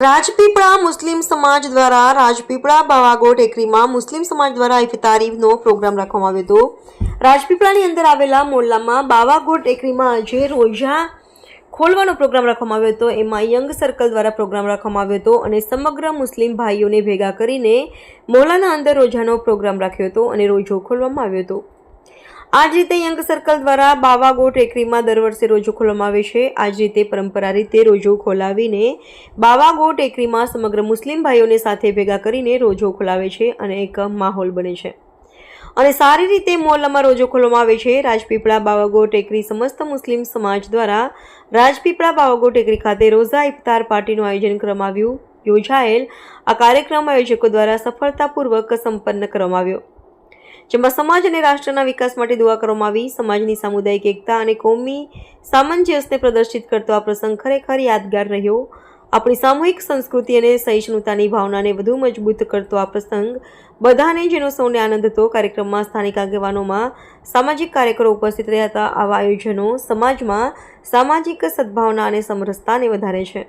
રાજપીપળા મુસ્લિમ સમાજ દ્વારા રાજપીપળા બાવાગો ટેકરીમાં મુસ્લિમ સમાજ દ્વારા ઇફતારીનો પ્રોગ્રામ રાખવામાં આવ્યો હતો. રાજપીપળાની અંદર આવેલા મોલ્લામાં બાવાગો ટેકરીમાં આજે રોજા ખોલવાનો પ્રોગ્રામ રાખવામાં આવ્યો હતો. એમાં યંગ સર્કલ દ્વારા પ્રોગ્રામ રાખવામાં આવ્યો હતો અને સમગ્ર મુસ્લિમ ભાઈઓને ભેગા કરીને મોહલ્લાના અંદર રોજાનો પ્રોગ્રામ રાખ્યો હતો અને રોજો ખોલવામાં આવ્યો હતો. આ રીતે યંગ સર્કલ દ્વારા બાવાગો ટેકરીમાં દર વર્ષે રોજો ખોલવામાં આવે છે. આ જ રીતે પરંપરા રીતે રોજો ખોલાવીને બાવાગો ટેકરીમાં સમગ્ર મુસ્લિમ ભાઈઓને સાથે ભેગા કરીને રોજો ખોલાવે છે અને એક માહોલ બને છે. અને સારી રીતે મોહલ્લામાં રોજો ખોલવામાં આવે છે. રાજપીપળા બાવાગો ટેકરી સમસ્ત મુસ્લિમ સમાજ દ્વારા રાજપીપળા બાવાગો ટેકરી ખાતે રોઝા ઇફતાર પાર્ટીનું આયોજન કરવામાં આવ્યું. યોજાયેલ આ કાર્યક્રમ આયોજકો દ્વારા સફળતાપૂર્વક સંપન્ન કરવામાં આવ્યો. જેમાં સમાજ અને રાષ્ટ્રના વિકાસ માટે દુઆ કરવામાં આવી. સમાજની સામુદાયિક એકતા અને કોમી સામંજસ્યને પ્રદર્શિત કરતો આ પ્રસંગ ખરેખર યાદગાર રહ્યો. આપણી સામૂહિક સંસ્કૃતિ અને સહિષ્ણુતાની ભાવનાને વધુ મજબૂત કરતો આ પ્રસંગ બધાને જેનો સૌને આનંદ હતો. કાર્યક્રમમાં સ્થાનિક આગેવાનોમાં સામાજિક કાર્યકરો ઉપસ્થિત રહ્યા હતા. આવા આયોજનો સમાજમાં સામાજિક સદભાવના અને સમરસતાને વધારે છે.